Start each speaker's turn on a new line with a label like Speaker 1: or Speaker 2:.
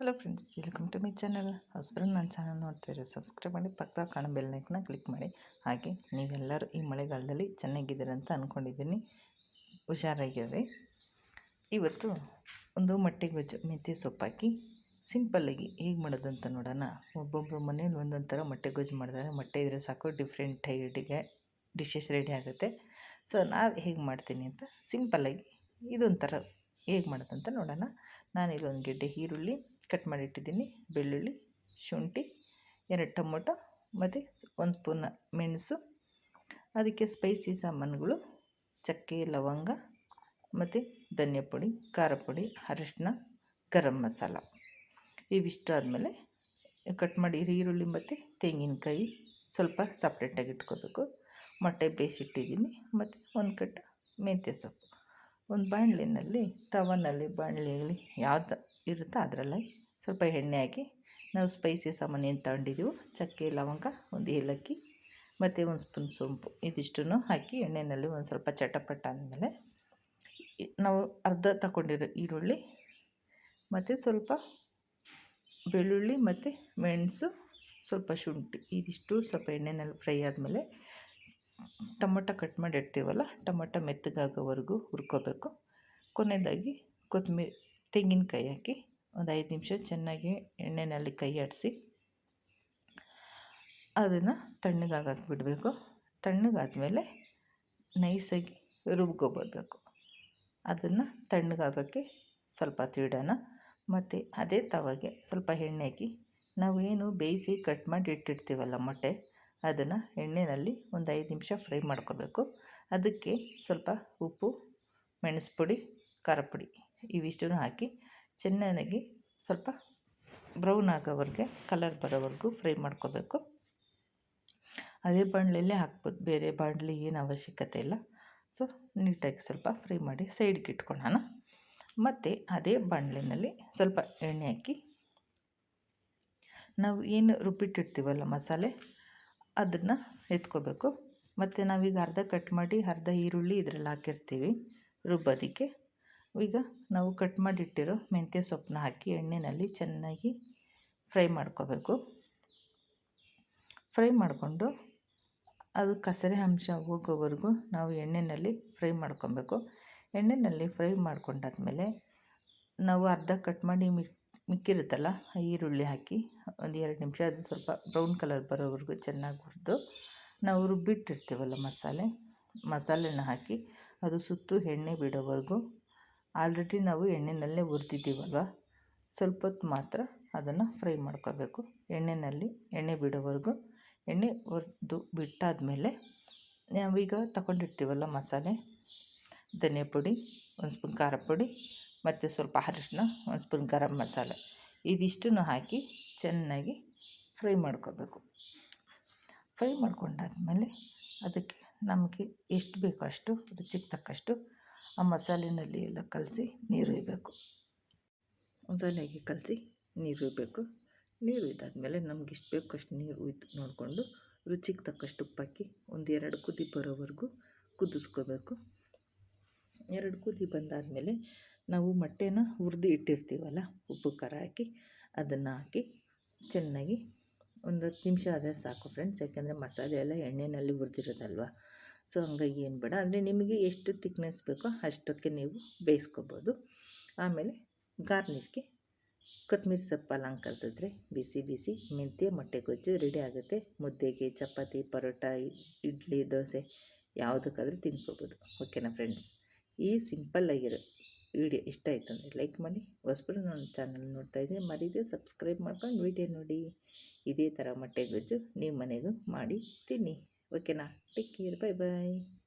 Speaker 1: Hello friends welcome to my channel ಹೊಸಬ್ರು ನನ್ನ channel ನೋಡ್ತಿದ್ರೆ ಸಬ್ಸ್ಕ್ರೈಬ್ ಮಾಡಿ, ಪಕ್ಕದ ಕಾಣೋ ಬೆಲ್ನೈಕ್ನ ಕ್ಲಿಕ್ ಮಾಡಿ. ಹಾಗೆ ನೀವೆಲ್ಲರೂ ಈ ಮಳೆಗಾಲದಲ್ಲಿ ಚೆನ್ನಾಗಿದ್ದೀರ ಅಂತ ಅಂದ್ಕೊಂಡಿದ್ದೀನಿ ಹುಷಾರಾಗಿರ್ರಿ ಇವತ್ತು ಒಂದು ಮಟ್ಟಿಗೆ ಗೊಜ್ಜು, ಮೆಂತ್ಯ ಸೊಪ್ಪಾಕಿ ಸಿಂಪಲ್ಲಾಗಿ ಹೇಗೆ ಮಾಡೋದಂತ ನೋಡೋಣ. ಒಬ್ಬೊಬ್ಬರು ಮನೇಲಿ ಒಂದೊಂದು ಥರ ಮೊಟ್ಟೆ ಗೊಜ್ಜು ಮಾಡಿದಾರೆ ಮೊಟ್ಟೆ ಇದ್ರೆ ಸಾಕು ಡಿಫ್ರೆಂಟ್ ಟೈಡಿಗೆ ಡಿಶಸ್ ರೆಡಿ ಆಗುತ್ತೆ. ಸೊ ನಾವು ಹೇಗೆ ಮಾಡ್ತೀನಿ ಅಂತ ಸಿಂಪಲ್ಲಾಗಿ ಇದೊಂಥರ ಹೇಗೆ ಮಾಡೋದಂತ ನೋಡೋಣ. ನಾನು ಒಂದು ಗೆಡ್ಡೆ ಈರುಳ್ಳಿ ಕಟ್ ಮಾಡಿಟ್ಟಿದ್ದೀನಿ. ಬೆಳ್ಳುಳ್ಳಿ, ಶುಂಠಿ, ಎರಡು ಟೊಮೊಟೊ, ಮತ್ತು ಒಂದು ಸ್ಪೂನ್ ಮೆಣಸು, ಅದಕ್ಕೆ ಸ್ಪೈಸಿ ಸಾಮಾನುಗಳು, ಚಕ್ಕೆ, ಲವಂಗ, ಮತ್ತು ಧನಿಯಾ ಪುಡಿ, ಖಾರ ಪುಡಿ ಅರಿಶಿನ ಗರಂ ಮಸಾಲ. ಇವಿಷ್ಟು ಆದಮೇಲೆ ಕಟ್ ಮಾಡಿ ಈರುಳ್ಳಿ ಮತ್ತು ತೆಂಗಿನಕಾಯಿ ಸ್ವಲ್ಪ ಸಪ್ರೇಟಾಗಿ ಇಟ್ಕೋಬೇಕು. ಮೊಟ್ಟೆ ಬೇಯಿಸಿಟ್ಟಿದ್ದೀನಿ. ಮತ್ತು ಒಂದು ಕಟ್ಟು ಮೆಂತ್ಯ ಸೊಪ್ಪು. ಒಂದು ಬಾಣಲಿನಲ್ಲಿ, ತವನಲ್ಲಿ, ಬಾಣಲಿಯಲ್ಲಿ ಯಾವ್ದು ಇರುತ್ತೋ ಅದರಲ್ಲಿ? ಸ್ವಲ್ಪ ಎಣ್ಣೆ ಹಾಕಿ, ನಾವು ಸ್ಪೈಸಿ ಸಾಮಾನು ಏನು ತಗೊಂಡಿದ್ದೀವೋ ಚಕ್ಕೆ, ಲವಂಗ, ಒಂದು ಏಲಕ್ಕಿ, ಮತ್ತು ಒಂದು ಸ್ಪೂನ್ ಸೊಂಪು. ಇದಿಷ್ಟು ಹಾಕಿ ಎಣ್ಣೆಯಲ್ಲಿ ಒಂದು ಸ್ವಲ್ಪ ಚಟಪಟ ಆದಮೇಲೆ ನಾವು ಅರ್ಧ ತಗೊಂಡಿರೋ ಈರುಳ್ಳಿ, ಮತ್ತು ಸ್ವಲ್ಪ ಬೆಳ್ಳುಳ್ಳಿ, ಮತ್ತು ಮೆಣಸು, ಸ್ವಲ್ಪ ಶುಂಠಿ. ಇದಿಷ್ಟು ಸ್ವಲ್ಪ ಎಣ್ಣೆನಲ್ಲಿ ಫ್ರೈ ಆದಮೇಲೆ, ಟೊಮೊಟೊ ಕಟ್ ಮಾಡಿ ಇಡ್ತೀವಲ್ಲ ಟೊಮೊಟೊ ಮೆತ್ತಗಾಗೋವರೆಗೂ ಹುರ್ಕೋಬೇಕು. ಕೊನೆಯದಾಗಿ ಕೊತ್ತಂಬರಿ ತೆಂಗಿನಕಾಯಿ ಹಾಕಿ ಒಂದು ಐದು ನಿಮಿಷ ಚೆನ್ನಾಗಿ ಎಣ್ಣೆಯಲ್ಲಿ ಕೈ ಆಡಿಸಿ ಅದನ್ನು ತಣ್ಣಗಾಗಕ್ಕೆ ಬಿಡಬೇಕು. ತಣ್ಣಗಾದಮೇಲೆ ನೈಸಾಗಿ ರುಬ್ಕೊಬರ್ಬೇಕು ಅದನ್ನು ತಣ್ಣಗಾಗೋಕ್ಕೆ ಸ್ವಲ್ಪ ತಿಡೋಣ ಮತ್ತು ಅದೇ ತವಾಗೆ ಸ್ವಲ್ಪ ಎಣ್ಣೆ ಹಾಕಿ ನಾವು ಏನು ಬೇಯಿಸಿ ಕಟ್ ಮಾಡಿ ಇಟ್ಟಿರ್ತೀವಲ್ಲ ಮೊಟ್ಟೆ, ಅದನ್ನು ಎಣ್ಣೆಯಲ್ಲಿ ಒಂದು ಐದು ನಿಮಿಷ ಫ್ರೈ ಮಾಡ್ಕೋಬೇಕು. ಅದಕ್ಕೆ ಸ್ವಲ್ಪ ಉಪ್ಪು, ಮೆಣಸು ಪುಡಿ, ಖಾರ ಪುಡಿ. ಇವಿಷ್ಟನ್ನು ಹಾಕಿ ಚೆನ್ನಾಗಿ ಸ್ವಲ್ಪ ಬ್ರೌನ್ ಆಗೋವರೆಗೆ ಕಲರ್ ಬರೋವರೆಗೂ ಫ್ರೈ ಮಾಡ್ಕೋಬೇಕು. ಅದೇ ಬಾಣಲೆಯಲ್ಲೇ ಹಾಕ್ಬೋದು, ಬೇರೆ ಬಾಣಲಿ ಏನು ಅವಶ್ಯಕತೆ ಇಲ್ಲ. ಸೊ ನೀಟಾಗಿ ಸ್ವಲ್ಪ ಫ್ರೈ ಮಾಡಿ ಸೈಡ್ಗೆ ಇಟ್ಕೊಳ್ಳೋಣ. ಮತ್ತು ಅದೇ ಬಾಣಲಿನಲ್ಲಿ ಸ್ವಲ್ಪ ಎಣ್ಣೆ ಹಾಕಿ, ನಾವು ಏನು ರುಬ್ಬಿಟ್ಟಿರ್ತೀವಲ್ಲ ಮಸಾಲೆ, ಅದನ್ನು ಎತ್ಕೋಬೇಕು. ಮತ್ತು ನಾವೀಗ ಅರ್ಧ ಕಟ್ ಮಾಡಿ ಅರ್ಧ ಈರುಳ್ಳಿ ಇದರಲ್ಲಿ ಹಾಕಿರ್ತೀವಿ ರುಬ್ಬೋದಕ್ಕೆ. ಈಗ ನಾವು ಕಟ್ ಮಾಡಿಟ್ಟಿರೋ ಮೆಂತ್ಯ ಸೊಪ್ಪನ್ನ ಹಾಕಿ ಎಣ್ಣೆಯಲ್ಲಿ ಚೆನ್ನಾಗಿ ಫ್ರೈ ಮಾಡ್ಕೋಬೇಕು. ಫ್ರೈ ಮಾಡಿಕೊಂಡು ಅದು ಕಸರೆ ಅಂಶ ಹೋಗೋವರೆಗೂ ನಾವು ಎಣ್ಣೆಯಲ್ಲಿ ಫ್ರೈ ಮಾಡ್ಕೊಬೇಕು. ಎಣ್ಣೆಯಲ್ಲಿ ಫ್ರೈ ಮಾಡ್ಕೊಂಡಾದ್ಮೇಲೆ ನಾವು ಅರ್ಧ ಕಟ್ ಮಾಡಿ ಮಿಕ್ಕಿರುತ್ತಲ್ಲ ಈರುಳ್ಳಿ ಹಾಕಿ ಒಂದು ಎರಡು ನಿಮಿಷ, ಅದು ಸ್ವಲ್ಪ ಬ್ರೌನ್ ಕಲರ್ ಬರೋವರೆಗೂ ಚೆನ್ನಾಗಿ ಹುರಿದು ನಾವು ರುಬ್ಬಿಟ್ಟಿರ್ತೀವಲ್ಲ ಮಸಾಲೆ, ಮಸಾಲೆನ ಹಾಕಿ ಅದು ಸುತ್ತು ಎಣ್ಣೆ ಬಿಡೋವರೆಗೂ ಆಲ್ರೆಡಿ ನಾವು ಎಣ್ಣೆಯಲ್ಲೇ ಹುರಿದಿದ್ದೀವಲ್ವ? ಸ್ವಲ್ಪ ಹೊತ್ತು ಮಾತ್ರ ಅದನ್ನು ಫ್ರೈ ಮಾಡ್ಕೋಬೇಕು. ಎಣ್ಣೆಯಲ್ಲಿ ಎಣ್ಣೆ ಬಿಡೋವರೆಗೂ. ಎಣ್ಣೆ ಹುರಿದು ಬಿಟ್ಟಾದಮೇಲೆ ನಾವೀಗ ತಗೊಂಡಿರ್ತೀವಲ್ಲ ಮಸಾಲೆ? ಧನಿಯಾ ಪುಡಿ, ಒಂದು ಸ್ಪೂನ್ ಖಾರ ಪುಡಿ, ಮತ್ತು ಸ್ವಲ್ಪ ಅರಿಶಿನ ಒಂದು ಸ್ಪೂನ್ ಗರಂ ಮಸಾಲೆ. ಇದಿಷ್ಟನ್ನು ಹಾಕಿ ಚೆನ್ನಾಗಿ ಫ್ರೈ ಮಾಡ್ಕೋಬೇಕು. ಫ್ರೈ ಮಾಡ್ಕೊಂಡಾದಮೇಲೆ ಅದಕ್ಕೆ ನಮಗೆ ಎಷ್ಟು ಬೇಕೋ ಅಷ್ಟು ರುಚಿಗೆ ತಕ್ಕಷ್ಟು ಆ ಮಸಾಲೆನಲ್ಲಿ ಎಲ್ಲ ಕಲಸಿ ನೀರು ಇಡಬೇಕು. ಮಸಾಲೆಗೆ ಕಲಸಿ ನೀರು ಇಡಬೇಕು. ನೀರು ಇದ್ದಾದಮೇಲೆ ನಮ್ಗೆ ಎಷ್ಟು ಬೇಕು ಅಷ್ಟು ನೀರು ಹುಯ್ದು ನೋಡಿಕೊಂಡು ರುಚಿಗೆ ತಕ್ಕಷ್ಟು ಉಪ್ಪಾಕಿ ಒಂದು ಎರಡು ಕುದಿ ಬರೋವರೆಗೂ ಕುದಿಸ್ಕೋಬೇಕು. ಎರಡು ಕುದಿ ಬಂದಾದಮೇಲೆ ನಾವು ಮೊಟ್ಟೆನ ಹುರಿದು ಇಟ್ಟಿರ್ತೀವಲ್ಲ, ಉಪ್ಪು ಖಾರ ಹಾಕಿ ಅದನ್ನು ಹಾಕಿ ಚೆನ್ನಾಗಿ ಒಂದು ಹತ್ತು ನಿಮಿಷ ಆದರೆ ಸಾಕು ಫ್ರೆಂಡ್ಸ್ ಯಾಕೆಂದರೆ ಮಸಾಲೆ ಎಲ್ಲ ಎಣ್ಣೆಯಲ್ಲಿ ಹುರಿದಿರೋದಲ್ವ? ಸೊ ಹಂಗಾಗಿ ಏನು ಬೇಡ. ಅಂದರೆ ನಿಮಗೆ ಎಷ್ಟು ತಿಕ್ನೆಸ್ ಬೇಕೋ ಅಷ್ಟಕ್ಕೆ ನೀವು ಬೇಯಿಸ್ಕೋಬೋದು. ಆಮೇಲೆ ಗಾರ್ನಿಷ್ಗೆ ಕೊತ್ತಂಬರಿ ಸೊಪ್ಪು ಅಲಂಕರಿಸಿದ್ರೆ ಬಿಸಿ ಬಿಸಿ ಮೆಂತ್ಯ, ಮೊಟ್ಟೆ ಗೊಜ್ಜು ರೆಡಿ ಆಗುತ್ತೆ. ಮುದ್ದೆಗೆ ಚಪಾತಿ, ಪರೋಟ, ಇಡ್ಲಿ, ದೋಸೆ ಯಾವುದಕ್ಕಾದರೂ ತಿನ್ಕೋಬೋದು ಓಕೆನಾ ಫ್ರೆಂಡ್ಸ್ ಈ ಸಿಂಪಲ್ಲಾಗಿರೋ ವಿಡಿಯೋ ಇಷ್ಟ ಆಯಿತು ಅಂದರೆ ಲೈಕ್ ಮಾಡಿ. ಹೊಸಬರು ನನ್ನ ಚಾನಲ್ ನೋಡ್ತಾ ಇದ್ದರೆ ಮರೀದೆ ಸಬ್ಸ್ಕ್ರೈಬ್ ಮಾಡ್ಕೊಂಡು ವಿಡಿಯೋ ನೋಡಿ. ಇದೇ ಥರ ಮೊಟ್ಟೆ ಗೊಜ್ಜು ನೀವು ಮನೆಗೂ ಮಾಡಿ ತಿನ್ನಿ. Okey lah. Take care. Bye-bye.